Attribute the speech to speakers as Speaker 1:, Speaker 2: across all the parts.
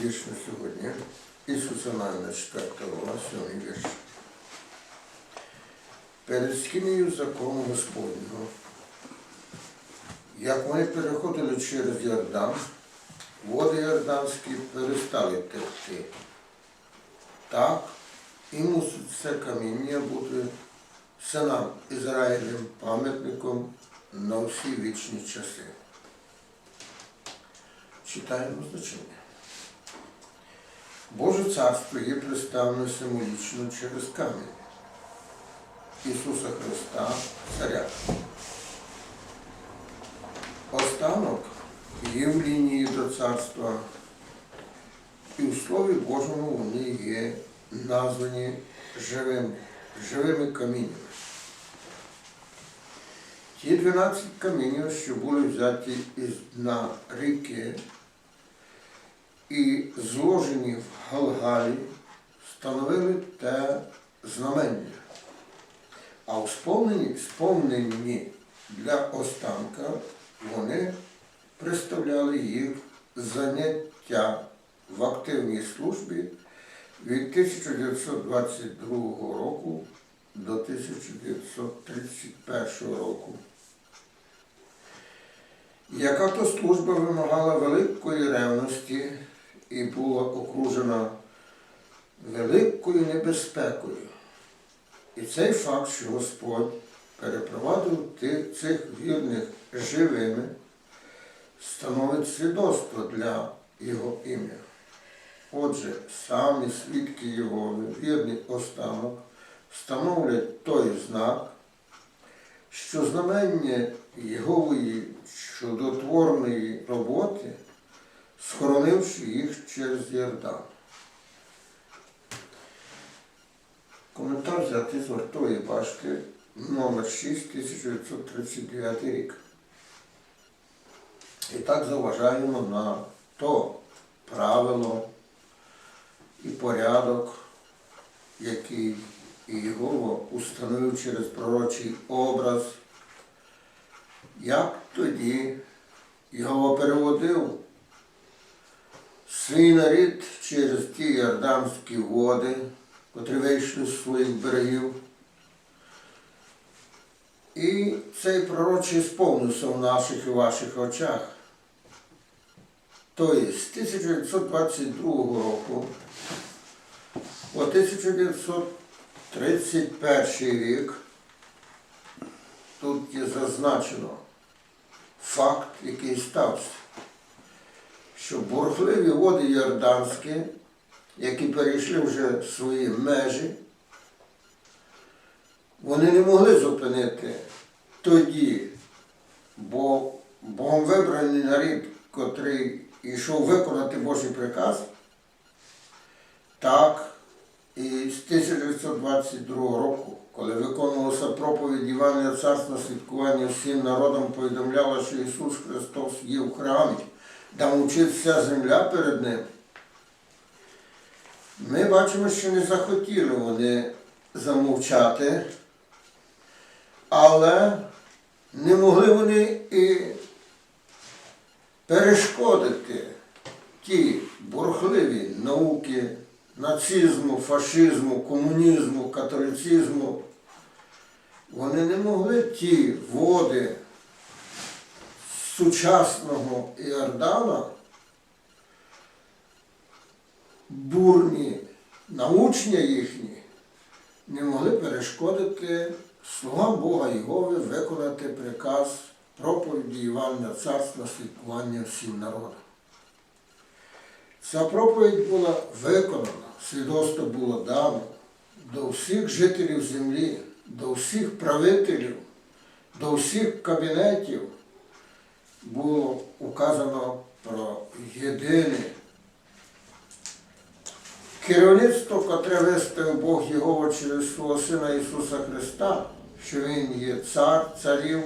Speaker 1: вірш на сьогодні. Ісуса Навина, 4 глава, 7 вірш. Перед скинею закону Господнього, як вони переходили через Йордан, води Йорданські перестали текти. Так і мусить це каміння бути синам Ізраїлем пам'ятником на всі вічні часи. Читаємо значення. Боже царство є представлено символічно через камінь Ісуса Христа, Царя. Останок є в лінії до царства, і в Слові Божому вони є названі живими, живими каміннями. Ті 12 камінів, що були взяті із дна ріки і зложені в Галгалі, становили те знамення. А в сповненні, сповненні для останка вони представляли їх заняття в активній службі від 1922 року до 1931 року. Яка то служба вимагала великої ревності і була окружена великою небезпекою. І цей факт, що Господь перепровадив цих вірних живими, становить свідоцтво для Його ім'я. Отже, самі свідки Його, вірний останок, встановлять той знак, що знамення Єгової чудотворної роботи, схоронивши їх через Йордан. Коментар взятий з вартої башти номер 6 1939 рік. І так заважаємо на то правило і порядок, який Єгова установив через пророчий образ, як тоді Єгова переводив свій нарід через ті Йорданські води, котрі вийшли з своїх берегів. І цей пророчий сповнився в наших і ваших очах. Тобто з 1922 року по 1931 рік тут є зазначено факт, який стався, що бурхливі води Йорданські, які перейшли вже свої межі, вони не могли зупинити тоді, бо Богом вибраний народ, котрий йшов виконати Божий приказ, так і з 1922 року, коли виконувалася проповідь Івана Царства святкування всім народам, повідомляло, що Ісус Христос є в храмі, де мовчить вся земля перед Ним. Ми бачимо, що не захотіли вони замовчати, але не могли вони і перешкодити ті бурхливі науки нацизму, фашизму, комунізму, католицизму. Вони не могли ті води сучасного Іордана бурні, научні їхні, не могли перешкодити слугам Бога Єгови виконати приказ проповіді Івана Царства святкування всім народам. Ця проповідь була виконана, свідоцтво було дано до всіх жителів землі, до всіх правителів, до всіх кабінетів було указано про єдине керівництво, котре виставив Бог Єгова через свого Сина Ісуса Христа, що Він є цар царів,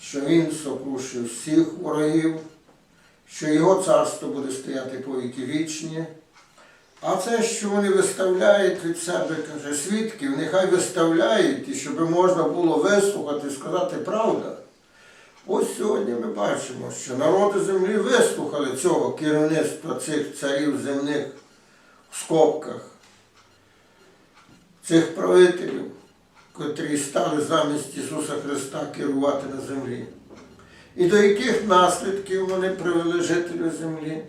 Speaker 1: що Він сокрушив всіх ворогів, що Його царство буде стояти по віки вічні. А це, що вони виставляють від себе, каже, свідків, нехай виставляють, і щоб можна було вислухати, сказати правда. Ось сьогодні ми бачимо, що народи землі вислухали цього керівництва цих царів земних в скобках, цих правителів, котрі стали замість Ісуса Христа керувати на землі. І до яких наслідків вони привели жителів землі?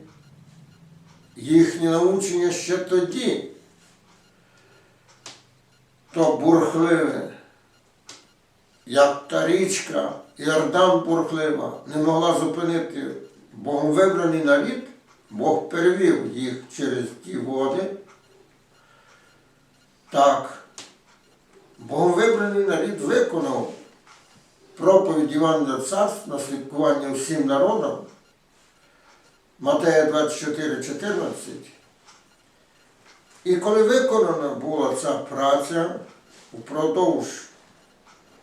Speaker 1: Їхнє научення ще тоді, то бурхливе, як та річка Йордан бурхлива не могла зупинити Богом вибраний нарід, Бог перевів їх через ті води. Так, Богом вибраний нарід виконав проповідь Івана Царств на слідкування всім народам, Матея 24, 14. І коли виконана була ця праця упродовж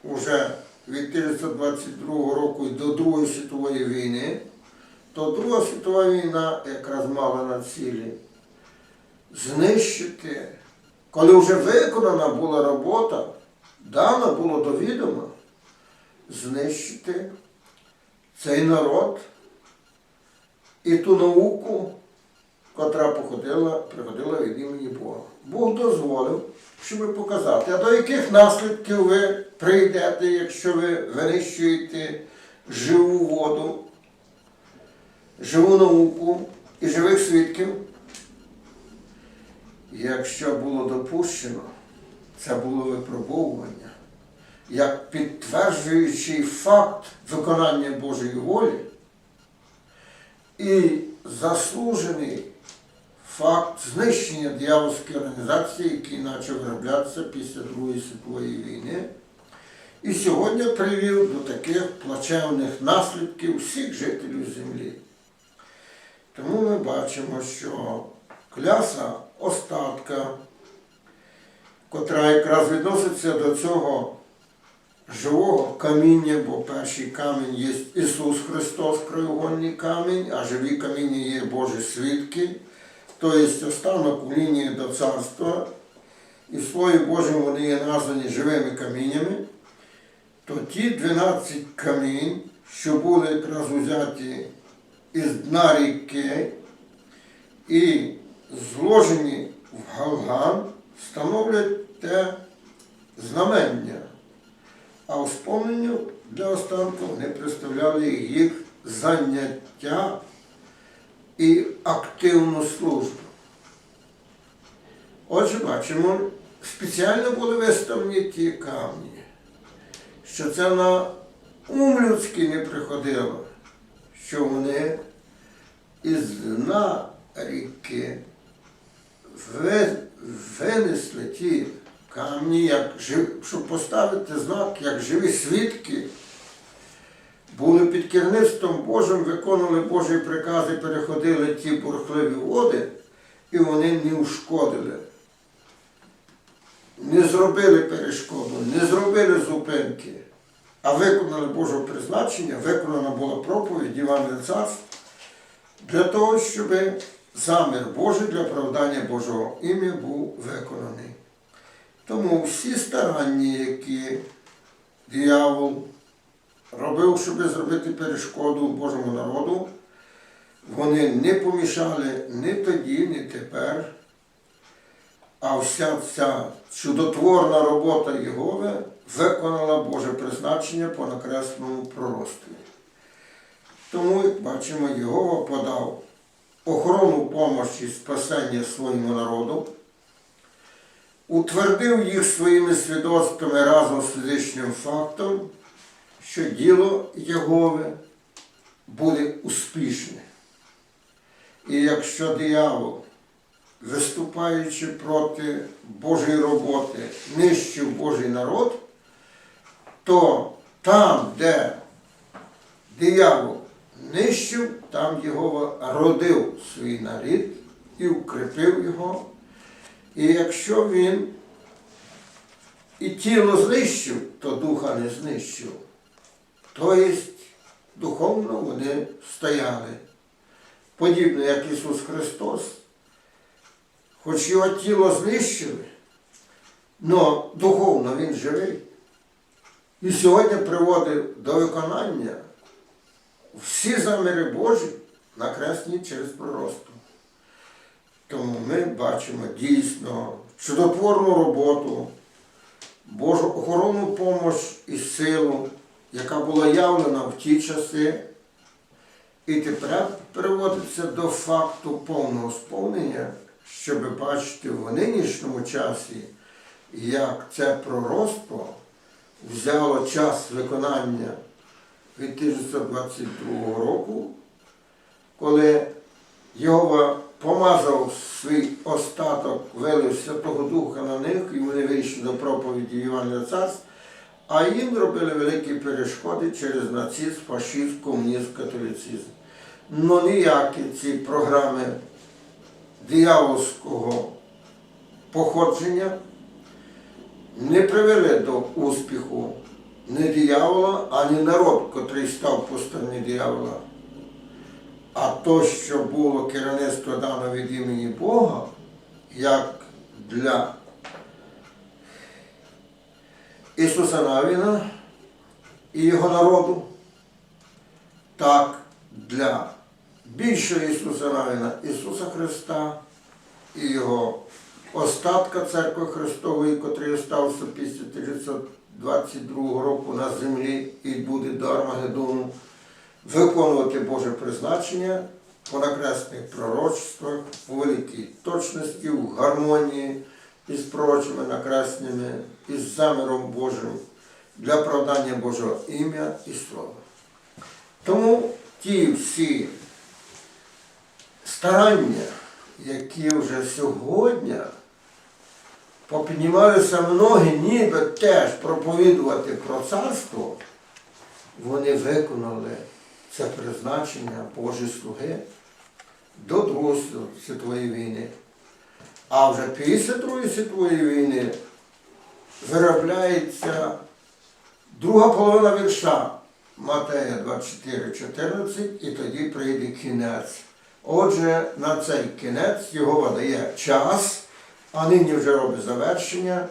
Speaker 1: уже від 1922 року до Другої світової війни, то Друга світова війна якраз мала на цілі знищити, коли вже виконана була робота, дана було до відома, знищити цей народ і ту науку, котра походила, приходила від імені Бога. Бог дозволив, щоб показати, а до яких наслідків ви прийдете, якщо ви винищуєте живу воду, живу науку і живих свідків. Якщо було допущено, це було випробовування, як підтверджуючий факт виконання Божої волі і заслужений факт знищення диявольської організації, який почав вироблятися після Другої світової війни, і сьогодні привів до таких плачевних наслідків всіх жителів землі. Тому ми бачимо, що кляса остатка, котра якраз відноситься до цього живого каміння, бо перший камінь є Ісус Христос, краєугольний камінь, а живі каміння є Божі свідки, тобто останок у лінії до царства, і в Слові Божому вони є названі живими каміннями, то ті 12 камінь, що були якраз узяті із дна ріки і зложені в галган, становлять те знамення. А у спомненню для останку вони представляли їх заняття і активну службу. Отже, бачимо, спеціально були виставлені ті камні, що це на ум людський не приходило, що вони із дна ріки ви- винесли ті камні, як, щоб поставити знак, як живі свідки, були під керівництвом Божим, виконували Божі прикази, переходили ті бурхливі води, і вони не ушкодили. Не зробили перешкоду, не зробили зупинки, а виконали Божого призначення, виконана була проповідь Івана Царств для того, щоб замір Божий для оправдання Божого ім'я був виконаний. Тому всі старання, які диявол робив, щоб зробити перешкоду Божому народу, вони не помішали ні тоді, ні тепер. А вся ця чудотворна робота Єгови виконала Боже призначення по накресному пророцтві. Тому, як бачимо, Єгова подав охорону помощі спасення своєму народу, утвердив їх своїми свідоцтвами разом з фізичним фактом, що діло Єгови буде успішне. І якщо диявол, виступаючи проти Божої роботи, нищив Божий народ, то там, де диявол нищив, там Єгова родив свій нарід і укріпив його. І якщо він і тіло знищив, то духа не знищив. Тобто духовно вони стояли. Подібно як Ісус Христос, хоч його тіло знищили, але духовно Він живий. І сьогодні приводить до виконання всі заміри Божі накреслені через пророцтво. Тому ми бачимо дійсно чудотворну роботу, Божу охоронну помощ і силу, яка була явлена в ті часи, і тепер переводиться до факту повного сповнення, щоб бачити в нинішньому часі, як це пророцтво взяло час виконання від 1922 року, коли Йова помазав свій остаток, вилив Святого Духа на них, і вони вийшли до проповіді Івана Царств, а їм робили великі перешкоди через нацизм, фашизм, комунізм, католицизм. Ну ніякі ці програми диявольського походження не привели до успіху ні диявола, ані народ, котрий став по стороні диявола. А то, що було керівництво дано від імені Бога, як для Ісуса Навіна і його народу, так для більшого Ісуса Навіна, Ісуса Христа і його остатка церкви Христової, котрий остався після 1922 року на землі і буде до Армагеддону, виконувати Боже призначення по накресних пророцтвах, у великій точності, в гармонії із пророчими накреснями, із заміром Божим для правдання Божого ім'я і слова. Тому ті всі старання, які вже сьогодні попіднімалися многі, ніби теж проповідувати про царство, вони виконали це призначення Божі слуги до Другої світової війни. А вже після Другої світової війни виробляється друга половина вірша Матея 24, 14, і тоді прийде кінець. Отже, на цей кінець його дає час, а нині вже робить завершення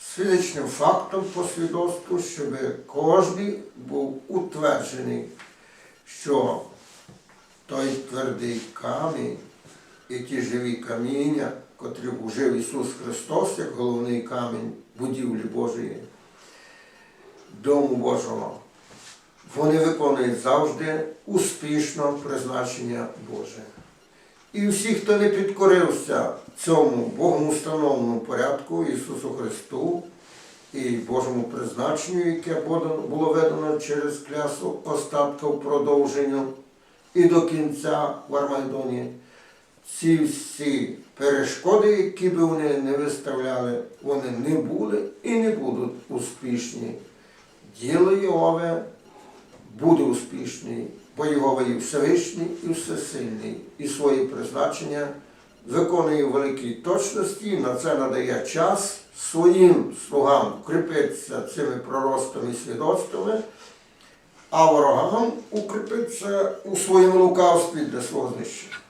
Speaker 1: з фізичним фактом по свідоцтву, щоб кожен був утверджений, що той твердий камінь і ті живі каміння, котрі вжив Ісус Христос, як головний камінь будівлі Божої, Дому Божого, вони виконують завжди успішно призначення Боже. І всі, хто не підкорився цьому Богом установленому порядку Ісусу Христу і Божому призначенню, яке було видано через клясу остатка в продовженню і до кінця в Армагеддоні, ці всі перешкоди, які би вони не виставляли, вони не були і не будуть успішні. Діло Йове буде успішний, бо Його є Всевишній і Всесильний, і свої призначення виконує в великій точності, на це надає час своїм слугам укріпитися цими проростами і свідоцтвами, а ворогам укріпитися у своєму лукавстві для свого знищення.